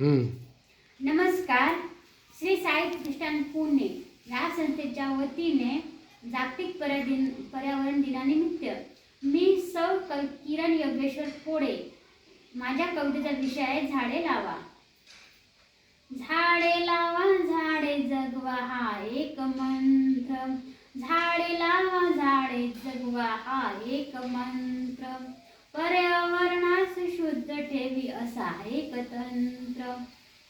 नमस्कार. श्री साई प्रतिष्ठान पुणे या संस्थेच्या वतीने जागतिक पर्यादिन पर्यावरण दिनानिमित्त मी सौ क किरण योगेश्वर पोळे माझ्या कवितेचा विषय आहे झाडे लावा. झाडे लावा झाडे जगवा हा एक मंत्र. झाडे लावा झाडे जगवा हा एक मंत्र. शुद्ध ठेवी असा एकतंत्र.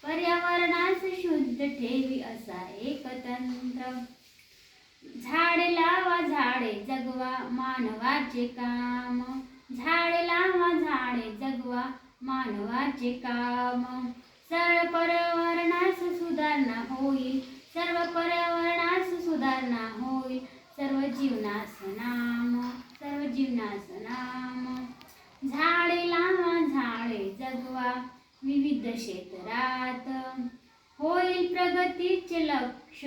पर्यावरणास शुद्ध ठेवी असा एकतंत्र. झाडे लावा झाडे जगवा मानवाचे काम. झाडे लावा झाडे जगवा मानवाचे काम. सर्व पर्यावरणास सुधारणा होईल. सर्व पर्यावरणास सुधारणा होईल. सर्व जीवनास नाम. सर्व जीवनास नाम झाडे लावा झाडे जगवा विविध क्षेत्रात. होईल प्रगतीचे लक्ष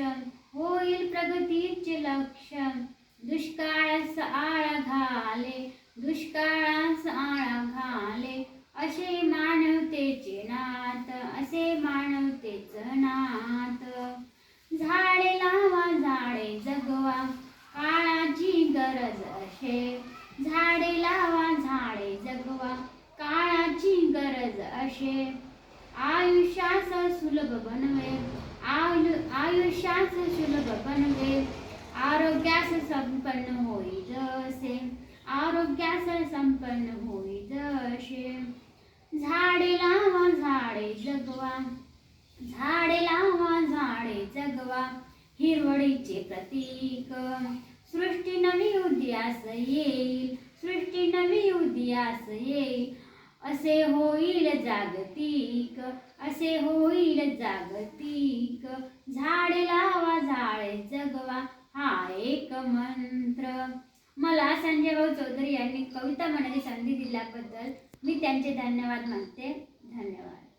होईल प्रगतीचे लक्ष दुष्काळास आळा घाले दुष्काळास आळा घाले. असे मानवतेचे नात असे मानवतेच नात. झाडे लावा झाडे जगवा काळाची गरज असे. झाडे लावा झाडे जगवा काळाची गरज असे. आयुष्यास सुलभ बनवे. आयु आयुष्यास सुलभ बनवे. आरोग्यास संपन्न होई जसे. आरोग्यास संपन्न होई जसे. झाडे लावा झाडे जगवा. झाडे लावा झाडे जगवा. हिरवळीचे प्रतीक. सृष्टी नवी उदयास येईल. सृष्टी नवी उदयास येईल. असे होईल जागतिक असे होईल जागतिक. झाडे लावा झाडे जगवा हा एक मंत्र. मला संजय भाऊ चौधरी यांनी कविता म्हणाली संधी दिल्याबद्दल मी त्यांचे धन्यवाद मानते. धन्यवाद.